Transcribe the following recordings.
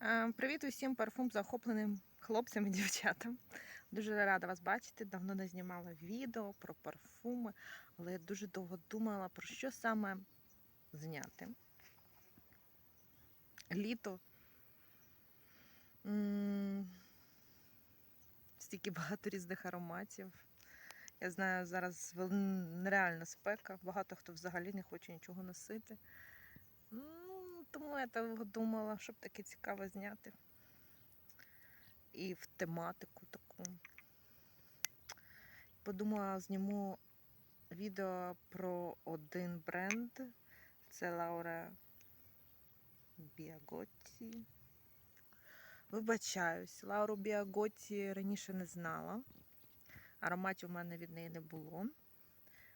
Е, Привіт усім парфум захопленим хлопцям і дівчатам. Дуже рада вас бачити. Давно не знімала відео про парфуми, але я дуже довго думала, про що саме зняти. Літо. Стільки багато різних ароматів. Я знаю, зараз нереальна спека. Багато хто взагалі не хоче нічого носити. Я так думала, щоб таке цікаве зняти. І в тематику таку. Подумала, зніму відео про один бренд. Це Лаура Біаготті. Вибачаюсь, Лауру Біаготті раніше не знала. Ароматів у мене від неї не було.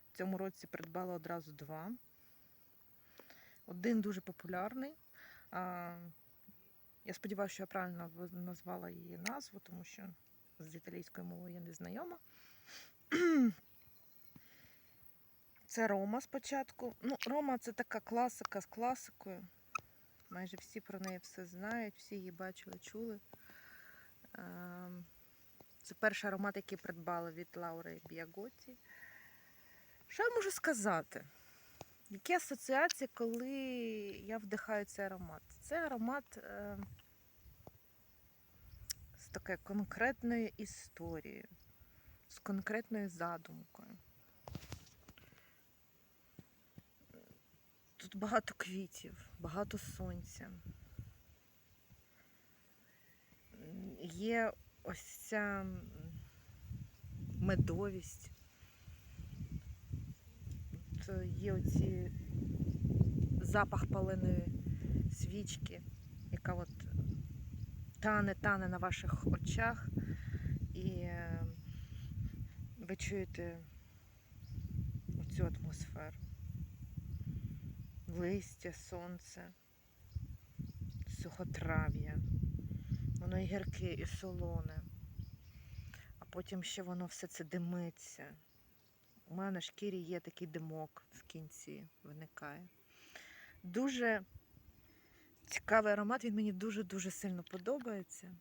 В цьому році придбала одразу два. Один дуже популярний. Я сподіваюся, що я правильно назвала її назву, тому що з італійською мовою я не знайома. Це Рома спочатку. Ну, Рома це така класика з класикою. Майже всі про неї все знають, всі її бачили, чули. Це перший аромат, який придбала від Лаури Біаготті. Що я можу сказати? Які асоціації, коли я вдихаю цей аромат? Це аромат е, з такою конкретною історією, з конкретною задумкою. Тут багато квітів, багато сонця. Є ось ця медовість. От є оці запах паленої свічки, яка от тане, тане на ваших очах, і е, ви чуєте цю атмосферу. Листя, сонце, сухотрав'я. Воно і гірке, і солоне. А потім ще воно все це димиться. У мене на шкірі є такий димок в кінці виникає. Дуже цікавий аромат, він мені дуже-дуже сильно подобається.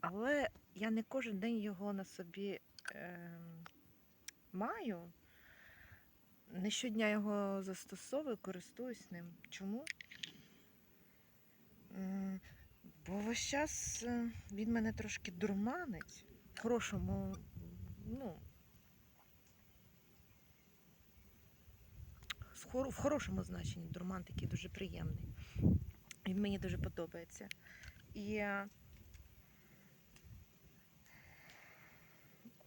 Але я не кожен день його на собі е, маю. Не щодня його застосовую, користуюсь ним. Чому? Бо весь час е, він мене трошки дурманить. В хорошому, ну, з хор- в хорошому значенні дурман такий дуже приємний. Він мені дуже подобається. І е,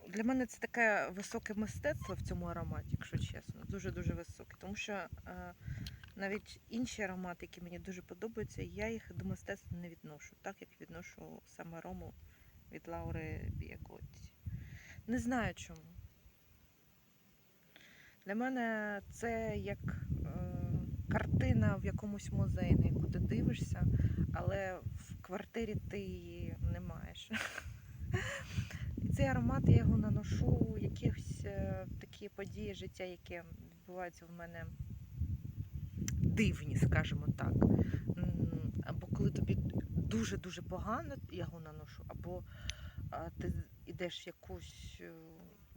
для мене це таке високе мистецтво в цьому ароматі, якщо чесно. Дуже-дуже високе. Тому що е, навіть інші аромати, які мені дуже подобаються, я їх до мистецтва не відношу, так як відношу саме арому від Лаури Біаготті. Не знаю чому. Для мене це як е, картина в якомусь музеї, на яку ти дивишся, але в квартирі ти її не маєш. І цей аромат я його наношу у якихось е, такі події життя, які відбуваються в мене дивні, скажімо так. Або коли тобі дуже-дуже погано, я його наношу, або ти йдеш в якусь е,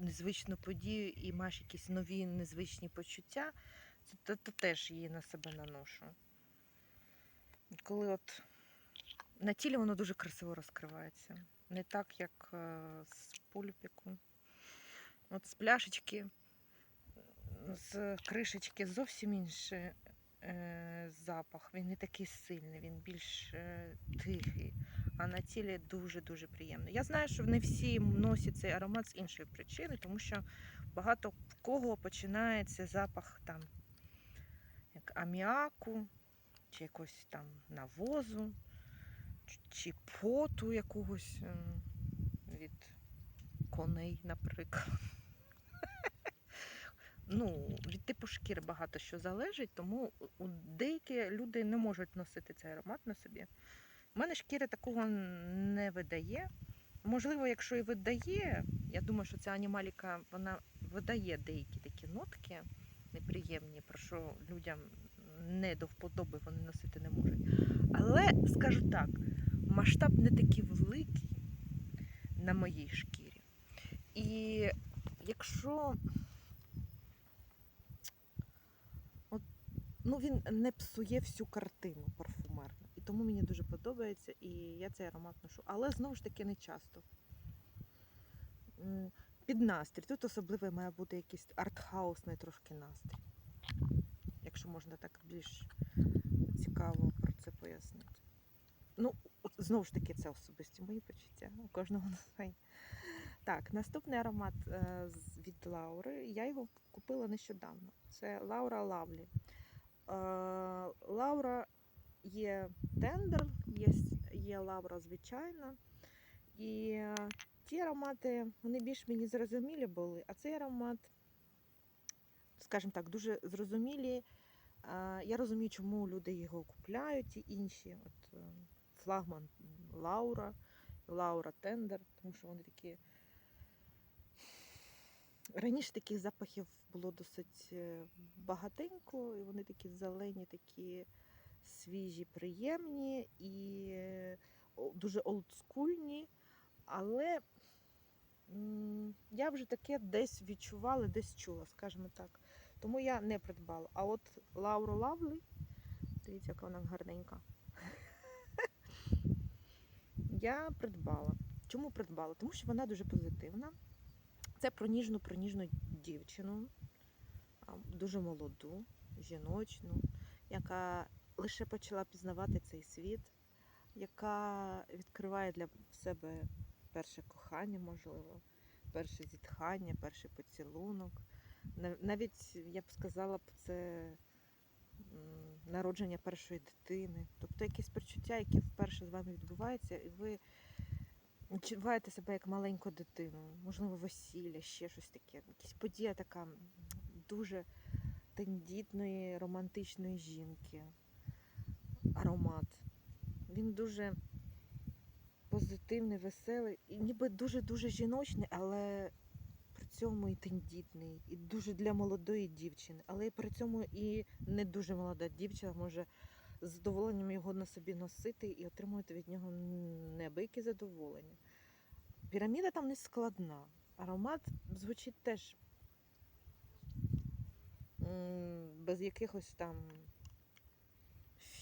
незвичну подію і маєш якісь нові незвичні почуття, то, то, то теж її на себе наношу. Коли от на тілі воно дуже красиво розкривається. Не так, як е, з пульпіку. От з пляшечки, з кришечки зовсім інший е, запах. Він не такий сильний, він більш е, тихий, а на тілі дуже-дуже приємний. Я знаю, що не всі носять цей аромат з іншої причини, тому що багато кого починається запах там як аміаку, чи якогось там навозу, чи- поту якогось ем, від коней, наприклад. Ну, від типу шкіри багато що залежить, тому деякі люди не можуть носити цей аромат на собі. У мене шкіра такого не видає. Можливо, якщо і видає, я думаю, що ця анімаліка вона видає деякі такі нотки неприємні, про що людям не до вподоби вони носити не можуть. Але скажу так, масштаб не такий великий на моїй шкірі. І якщо от, ну, він не псує всю картину парфумерну. Тому мені дуже подобається, і я цей аромат ношу. Але знову ж таки не часто. Під настрій. Тут особливий має бути якийсь артхаусний трошки настрій. Якщо можна так більш цікаво про це пояснити. Ну, знову ж таки, це особисті мої почуття. У кожного на свої. Так, наступний аромат е, від Лаури. Я його купила нещодавно. Це Лаура Лавлі. Е, Лаура є тендер, є, є Лаура звичайна. І е, ті аромати, вони більш мені зрозумілі були, а цей аромат, скажімо так, дуже зрозумілі. Е, Я розумію, чому люди його купляють, і інші. От, е, флагман Лаура, Лаура Тендер, тому що вони такі. Раніше таких запахів було досить багатенько, і вони такі зелені, такі свіжі, приємні і дуже олдскульні. Але я вже таке десь відчувала, десь чула, скажімо так. Тому я не придбала. А от Лауру Лавлі, дивіться, яка вона гарненька. Я придбала. Чому придбала? Тому що вона дуже позитивна. Це про ніжну, про ніжну дівчину, дуже молоду, жіночну, яка лише почала пізнавати цей світ, яка відкриває для себе перше кохання, можливо, перше зітхання, перший поцілунок. Навіть я б сказала це народження першої дитини. Тобто якісь почуття, які вперше з вами відбуваються, і ви відчуваєте себе як маленьку дитину, можливо, весілля, ще щось таке. Якась подія така дуже тендітної, романтичної жінки. Аромат. Він дуже позитивний, веселий і ніби дуже-дуже жіночний, але при цьому і тендітний, і дуже для молодої дівчини. Але при цьому і не дуже молода дівчина може з задоволенням його на собі носити і отримувати від нього неабияке задоволення. Піраміда там не складна. Аромат звучить теж без якихось там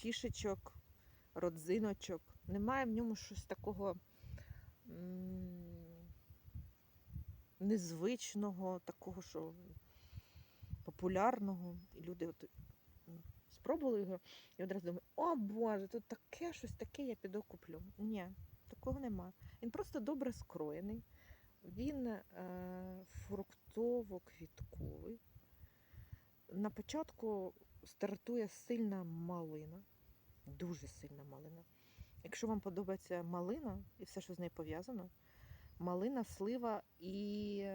фішечок, родзиночок. Немає в ньому щось такого незвичного, такого, що популярного. І люди от спробували його і одразу думають, о Боже, тут таке щось таке, я піду куплю. Ні, такого нема. Він просто добре скроєний. Він е, фруктово-квітковий. На початку стартує сильна малина, дуже сильна малина. Якщо вам подобається малина і все, що з нею пов'язано, малина, слива і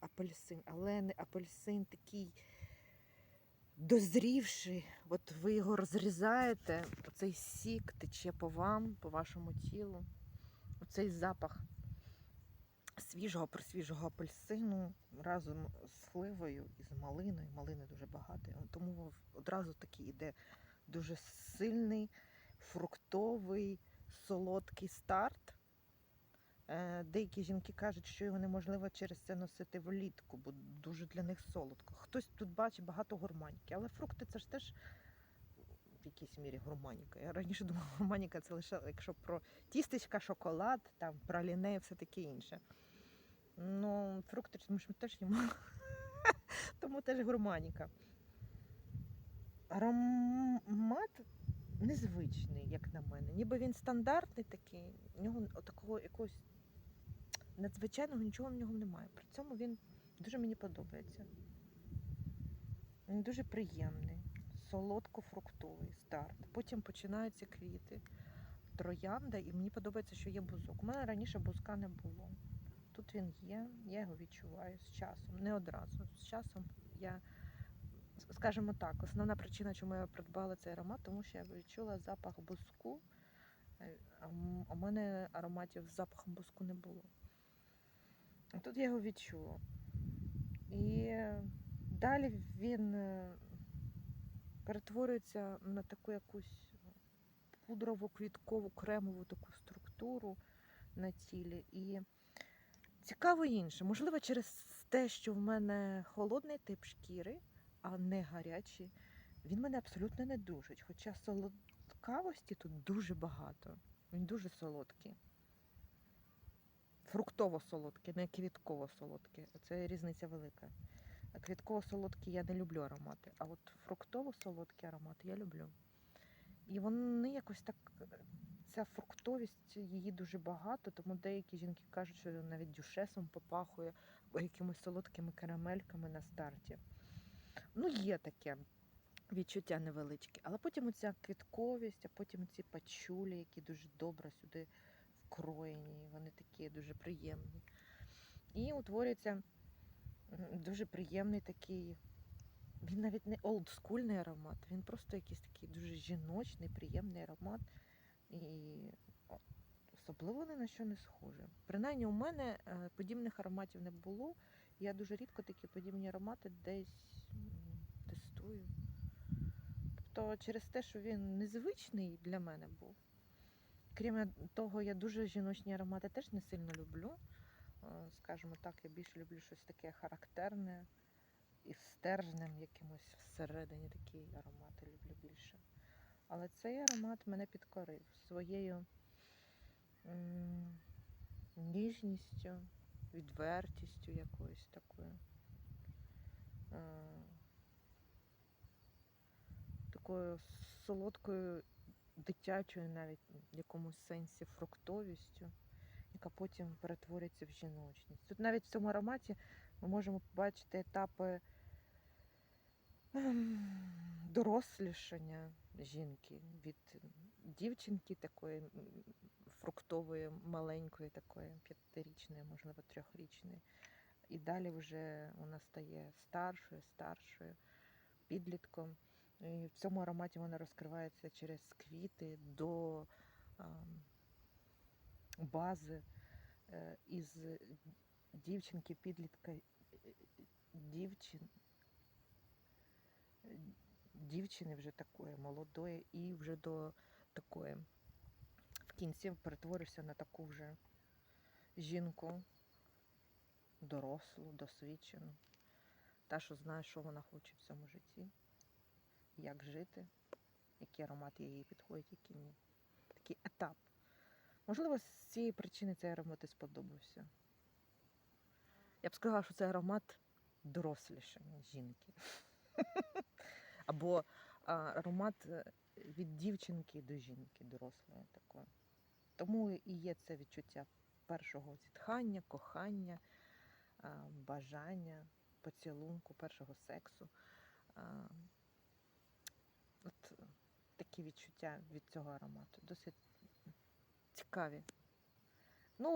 апельсин, але не апельсин такий дозрівший. От ви його розрізаєте, оцей сік тече по вам, по вашому тілу. Оцей запах свіжого, присвіжого апельсину разом з сливою і з малиною. Малини дуже багато. Тому одразу такий іде дуже сильний, фруктовий, солодкий старт. Е, Деякі жінки кажуть, що його неможливо через це носити влітку, бо дуже для них солодко. Хтось тут бачить багато гурманіки, але фрукти це ж теж в якійсь мірі гурманіка. Я раніше думала, гурманіка це лише якщо про тістечка, шоколад, там праліне і все таке інше. Ну, фрукти ми ж теж їмо. Тому теж гурманіка. Аромат незвичний, як на мене. Ніби він стандартний такий, в нього такого якогось надзвичайного нічого в нього немає. При цьому він дуже мені подобається. Він дуже приємний, солодко-фруктовий старт. Потім починаються квіти, троянда, і мені подобається, що є бузок. У мене раніше бузка не було. Тут він є, я його відчуваю з часом, не одразу. З часом я, скажімо так, основна причина, чому я придбала цей аромат, тому що я відчула запах бузку. Е, у мене ароматів з запахом бузку не було. А тут я його відчула. І далі він е, перетворюється на таку якусь пудрову, квіткову, кремову таку структуру на тілі. І цікаво інше. Можливо, через те, що в мене холодний тип шкіри, а не гарячий, він мене абсолютно не душить. Хоча солодкавості тут дуже багато. Він дуже солодкий. Фруктово-солодкий, не квітково-солодкий. Це різниця велика. Квітково-солодкі я не люблю аромати, а от фруктово-солодкі аромати я люблю. І вони якось так, ця фруктовість, її дуже багато, тому деякі жінки кажуть, що навіть дюшесом попахує, або якимись солодкими карамельками на старті. Ну, є таке відчуття невеличке. Але потім оця квітковість, а потім ці пачулі, які дуже добре сюди вкроєні, вони такі дуже приємні. І утворюється дуже приємний такий. Він навіть не олдскульний аромат, він просто якийсь такий дуже жіночний, приємний аромат. І особливо ні на що не схоже. Принаймні, у мене е, подібних ароматів не було. Я дуже рідко такі подібні аромати десь тестую. Тобто через те, що він незвичний для мене був. Крім того, я дуже жіночні аромати теж не сильно люблю. Е, Скажімо так, я більше люблю щось таке характерне і стержнем якимось всередині такі аромати люблю більше. Але цей аромат мене підкорив своєю ніжністю, відвертістю якоюсь такою. Е, Такою солодкою, дитячою навіть в якомусь сенсі фруктовістю, яка потім перетворюється в жіночність. Тут навіть в цьому ароматі ми можемо побачити етапи ем, дорослішання жінки від дівчинки такої фруктової, маленької, такої п'ятирічної, можливо, трьохрічної. І далі вже вона стає старшою, старшою, підлітком. І в цьому ароматі вона розкривається через квіти до бази е, із дівчинки, підлітка, е, дівчин, дівчини вже такої молодої, і вже до такої в кінці перетворився на таку вже жінку, дорослу, досвідчену, та, що знає, що вона хоче в цьому житті, як жити, які аромати їй підходять, які ні. Такий етап. Можливо, з цієї причини цей аромат і сподобався. Я б сказала, що це аромат дорослішання жінки. Або аромат е, від дівчинки до жінки, дорослої такої. Тому і є це відчуття першого зітхання, кохання, бажання, поцілунку, першого сексу. От такі відчуття від цього аромату. Досить цікаві. Ну,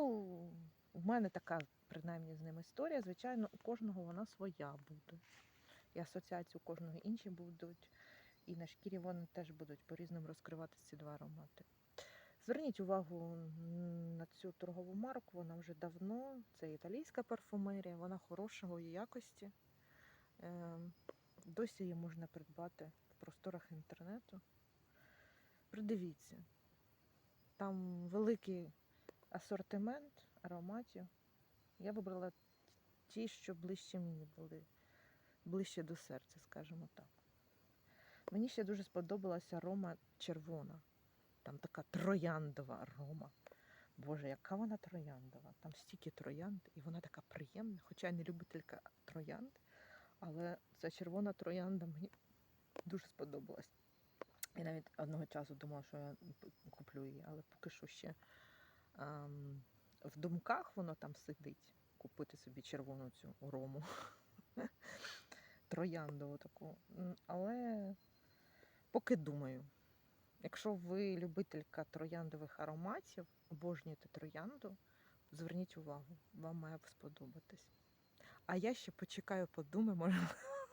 у мене така, принаймні, з ним історія. Звичайно, у кожного вона своя буде. І асоціації у кожного інші будуть. І на шкірі вони теж будуть по-різному розкриватися ці два аромати. Зверніть увагу на цю торгову марку, вона вже давно. Це італійська парфумерія, вона хорошого якості. Ем, Досі її можна придбати в просторах інтернету. Придивіться, там великий асортимент ароматів. Я вибрала ті, що ближче мені були, ближче до серця, скажімо так. Мені ще дуже сподобалася арома червона. Там така трояндова арома. Боже, яка вона трояндова. Там стільки троянд, і вона така приємна, хоча я не любителька троянд, але ця червона троянда мені дуже сподобалась. Я навіть одного часу думала, що я куплю її, але поки що ще ем, в думках воно там сидить. Купити собі червону цю рому. Трояндову таку. Але поки думаю. Якщо ви любителька трояндових ароматів, обожнюєте троянду, зверніть увагу, вам має сподобатись. А я ще почекаю, подумаю,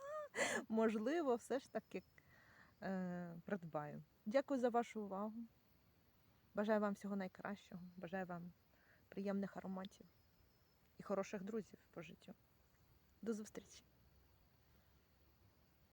можливо, все ж таки е, придбаю. Дякую за вашу увагу. Бажаю вам всього найкращого. Бажаю вам приємних ароматів і хороших друзів по життю. До зустрічі!